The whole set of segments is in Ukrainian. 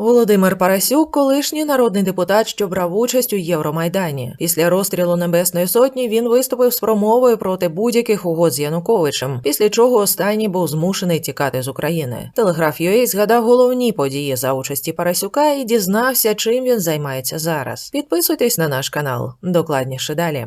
Володимир Парасюк, колишній народний депутат, що брав участь у Євромайдані. Після розстрілу Небесної Сотні він виступив з промовою проти будь-яких угод з Януковичем, після чого останній був змушений тікати з України. Телеграф UA згадав головні події за участі Парасюка і дізнався, чим він займається зараз. Підписуйтесь на наш канал. Докладніше далі.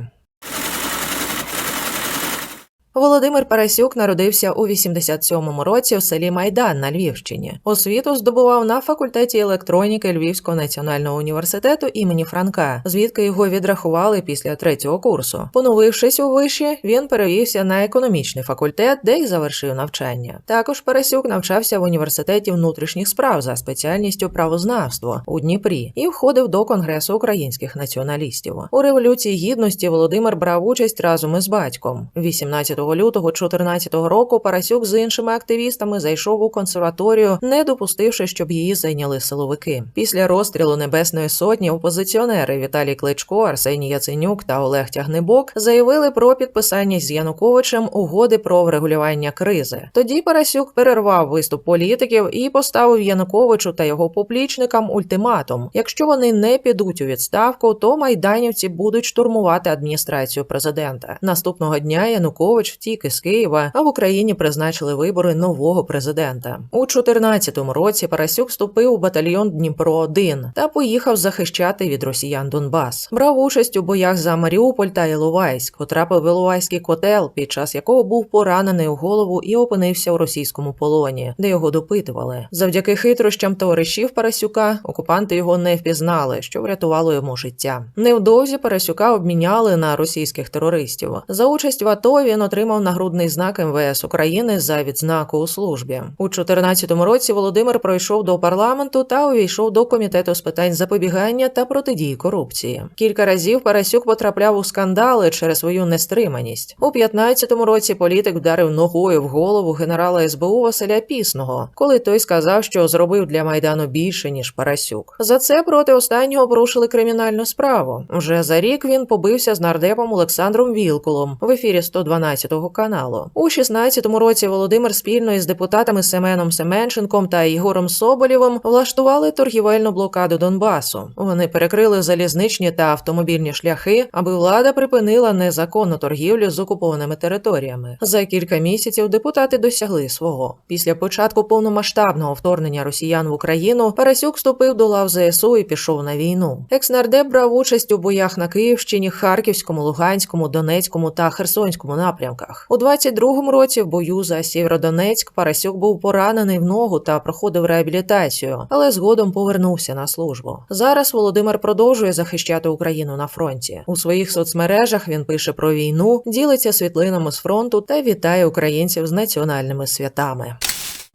Володимир Парасюк народився у 87-му році в селі Майдан на Львівщині. Освіту здобував на факультеті електроніки Львівського національного університету імені Франка, звідки його відрахували після третього курсу. Поновившись у виші, він перевівся на економічний факультет, де й завершив навчання. Також Парасюк навчався в університеті внутрішніх справ за спеціальністю правознавство у Дніпрі і входив до Конгресу українських націоналістів. У революції гідності Володимир брав участь разом із батьком. 18 лютого 2014 року Парасюк з іншими активістами зайшов у консерваторію, не допустивши, щоб її зайняли силовики. Після розстрілу Небесної Сотні опозиціонери Віталій Кличко, Арсеній Яценюк та Олег Тягнебок заявили про підписання з Януковичем угоди про врегулювання кризи. Тоді Парасюк перервав виступ політиків і поставив Януковичу та його поплічникам ультиматум: якщо вони не підуть у відставку, то майданівці будуть штурмувати адміністрацію президента. Наступного дня Янукович втік із Києва, а в Україні призначили вибори нового президента. У 2014 році Парасюк вступив у батальйон Дніпро 1 та поїхав захищати від росіян Донбас. Брав участь у боях за Маріуполь та Іловайськ, потрапив в Іловайський котел, під час якого був поранений у голову і опинився у російському полоні, де його допитували. Завдяки хитрощам товаришів Парасюка окупанти його не впізнали, що врятувало йому життя. Невдовзі Парасюка обміняли на російських терористів. За участь в АТО він отримав нагрудний знак МВС України за відзнаку у службі. У 2014 році Володимир пройшов до парламенту та увійшов до комітету з питань запобігання та протидії корупції. Кілька разів Парасюк потрапляв у скандали через свою нестриманість. У 2015 році політик вдарив ногою в голову генерала СБУ Василя Пісного, коли той сказав, що зробив для майдану більше ніж Парасюк. За це проти останнього порушили кримінальну справу. Вже за рік він побився з нардепом Олександром Вілкулом в ефірі 112 каналу. У 16-му році Володимир спільно із депутатами Семеном Семенченком та Ігорем Соболєвим влаштували торгівельну блокаду Донбасу. Вони перекрили залізничні та автомобільні шляхи, аби влада припинила незаконну торгівлю з окупованими територіями. За кілька місяців депутати досягли свого. Після початку повномасштабного вторгнення росіян в Україну Парасюк вступив до лав ЗСУ і пішов на війну. Екснардеп брав участь у боях на Київщині, Харківському, Луганському, Донецькому та Херсонському напрямках. У 22-му році в бою за Сєвєродонецьк Парасюк був поранений в ногу та проходив реабілітацію, але згодом повернувся на службу. Зараз Володимир продовжує захищати Україну на фронті. У своїх соцмережах він пише про війну, ділиться світлинами з фронту та вітає українців з національними святами.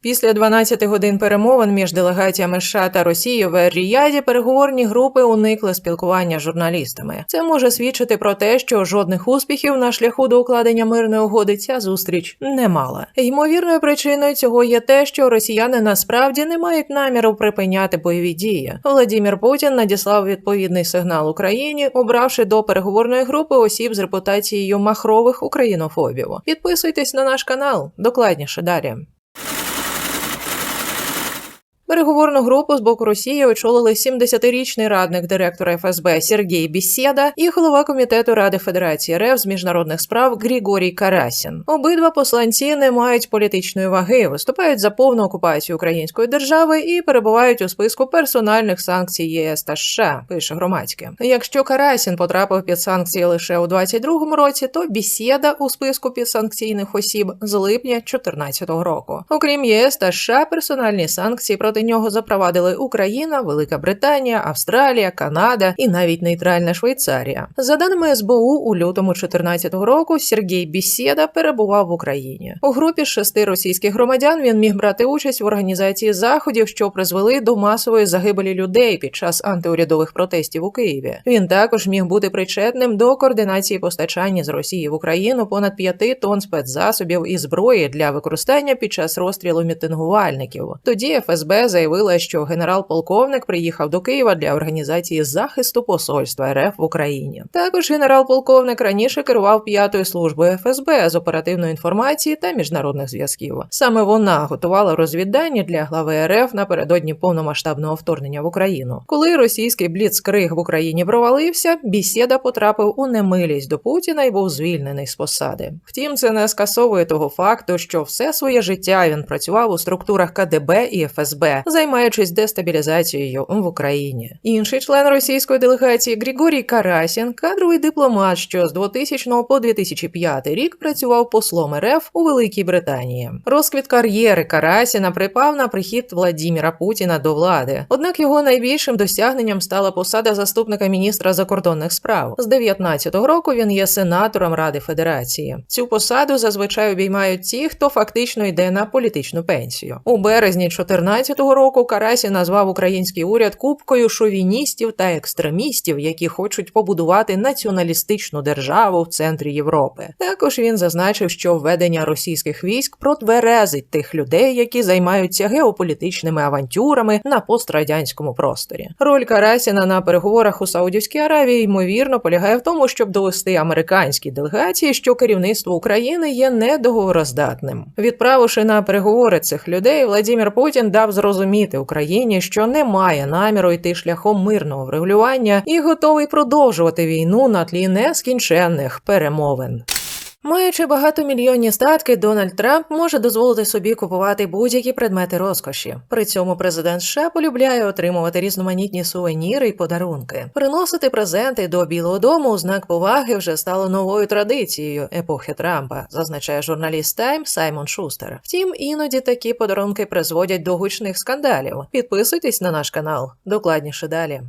Після 12 годин перемовин між делегаціями США та Росії в Ріяді переговорні групи уникли спілкування з журналістами. Це може свідчити про те, що жодних успіхів на шляху до укладення мирної угоди ця зустріч не мала. Ймовірною причиною цього є те, що росіяни насправді не мають наміру припиняти бойові дії. Владімір Путін надіслав відповідний сигнал Україні, обравши до переговорної групи осіб з репутацією махрових українофобів. Підписуйтесь на наш канал. Докладніше далі. Переговорну групу з боку Росії очолили 70-річний радник директора ФСБ Сергій Бісєда і голова комітету Ради Федерації РФ з міжнародних справ Григорій Карасін. Обидва посланці не мають політичної ваги, виступають за повну окупацію української держави і перебувають у списку персональних санкцій ЄС та США. Пише громадське. Якщо Карасін потрапив під санкції лише у 22-му році, то Бісєда у списку підсанкційних осіб з липня 2014 року. Окрім ЄС та США, персональні санкції проти нього запровадили Україна, Велика Британія, Австралія, Канада і навіть нейтральна Швейцарія. За даними СБУ, у лютому 2014 року Сергій Бісєда перебував в Україні. У групі шести російських громадян він міг брати участь в організації заходів, що призвели до масової загибелі людей під час антиурядових протестів у Києві. Він також міг бути причетним до координації постачання з Росії в Україну понад п'яти тонн спецзасобів і зброї для використання під час розстрілу мітингувальників. Тоді ФСБ заявила, що генерал-полковник приїхав до Києва для організації захисту посольства РФ в Україні. Також генерал-полковник раніше керував п'ятою службою ФСБ з оперативної інформації та міжнародних зв'язків. Саме вона готувала розвіддані для глави РФ напередодні повномасштабного вторгнення в Україну. Коли російський бліцкриг в Україні провалився, бісєда потрапив у немилість до Путіна і був звільнений з посади. Втім, це не скасовує того факту, що все своє життя він працював у структурах КДБ і ФСБ, займаючись дестабілізацією в Україні. Інший член російської делегації Григорій Карасін, кадровий дипломат, що з 2000 по 2005 рік працював послом РФ у Великій Британії. Розквіт кар'єри Карасіна припав на прихід Владіміра Путіна до влади. Однак його найбільшим досягненням стала посада заступника міністра закордонних справ. З 19-го року він є сенатором Ради Федерації. Цю посаду зазвичай обіймають ті, хто фактично йде на політичну пенсію. У березні 14-го року Карасін назвав український уряд купкою шовіністів та екстремістів, які хочуть побудувати націоналістичну державу в центрі Європи. Також він зазначив, що введення російських військ протверезить тих людей, які займаються геополітичними авантюрами на пострадянському просторі. Роль Карасіна на переговорах у Саудівській Аравії ймовірно полягає в тому, щоб довести американській делегації, що керівництво України є недоговороздатним. Відправивши на переговори цих людей, Владимир Путін дав зрозуміти Україні, що не має наміру йти шляхом мирного врегулювання і готовий продовжувати війну на тлі нескінченних перемовин. Маючи багатомільйонні статки, Дональд Трамп може дозволити собі купувати будь-які предмети розкоші. При цьому президент США полюбляє отримувати різноманітні сувеніри й подарунки. Приносити презенти до Білого Дому у знак поваги вже стало новою традицією епохи Трампа, зазначає журналіст Time Саймон Шустер. Втім, іноді такі подарунки призводять до гучних скандалів. Підписуйтесь на наш канал. Докладніше далі.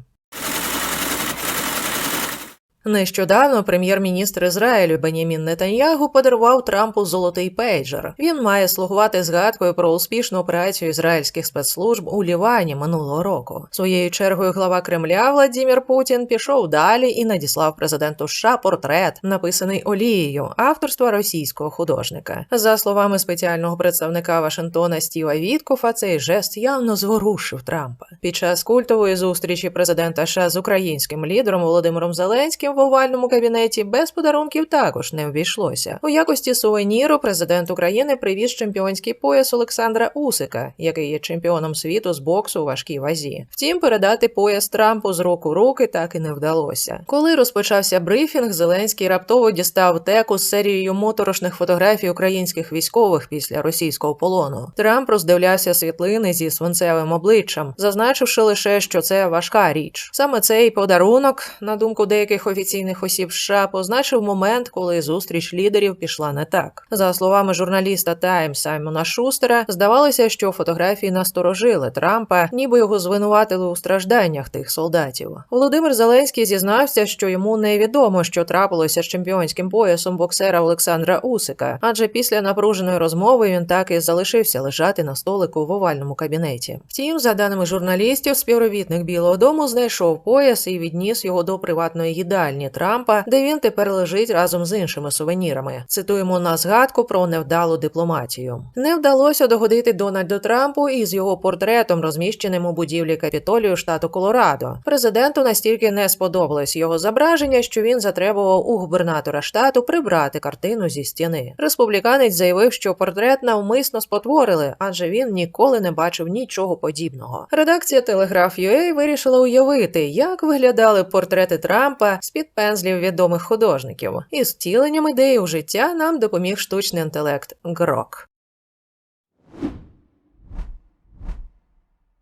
Нещодавно прем'єр-міністр Ізраїлю Бенямін Нетаньягу подарував Трампу золотий пейджер. Він має слугувати згадкою про успішну операцію ізраїльських спецслужб у Лівані минулого року. Своєю чергою глава Кремля Владімір Путін пішов далі і надіслав президенту США портрет, написаний олією, авторства російського художника. За словами спеціального представника Вашингтона Стіва Віткофа, цей жест явно зворушив Трампа. Під час культової зустрічі президента США з українським лідером Володимиром Зеленським в овальному кабінеті без подарунків також не обійшлося. У якості сувеніру президент України привіз чемпіонський пояс Олександра Усика, який є чемпіоном світу з боксу у важкій вазі. Втім, передати пояс Трампу з рук у руки так і не вдалося. Коли розпочався брифінг, Зеленський раптово дістав теку з серією моторошних фотографій українських військових після російського полону. Трамп роздивлявся світлини зі свинцевим обличчям, зазначивши лише, що це важка річ. Саме цей подарунок, на думку деяких офіційних осіб США, позначив момент, коли зустріч лідерів пішла не так. За словами журналіста Тайм Саймона Шустера, здавалося, що фотографії насторожили Трампа, ніби його звинуватили у стражданнях тих солдатів. Володимир Зеленський зізнався, що йому невідомо, що трапилося з чемпіонським поясом боксера Олександра Усика, адже після напруженої розмови він так і залишився лежати на столику в овальному кабінеті. Втім, за даними журналістів, співробітник Білого Дому знайшов пояс і відніс його до приватної їдальні Трампа, де він тепер лежить разом з іншими сувенірами. Цитуємо на згадку про невдалу дипломатію. Не вдалося догодити Дональду Трампу із його портретом, розміщеним у будівлі Капітолію штату Колорадо. Президенту настільки не сподобалось його зображення, що він затребував у губернатора штату прибрати картину зі стіни. Республіканець заявив, що портрет навмисно спотворили, адже він ніколи не бачив нічого подібного. Редакція Телеграф.UA вирішила уявити, як виглядали портрети Трампа з під пензлів відомих художників. і з втіленням ідеї у життя нам допоміг штучний інтелект Грок.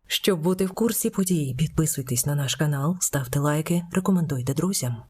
Щоб бути в курсі подій, підписуйтесь на наш канал, ставте лайки, рекомендуйте друзям.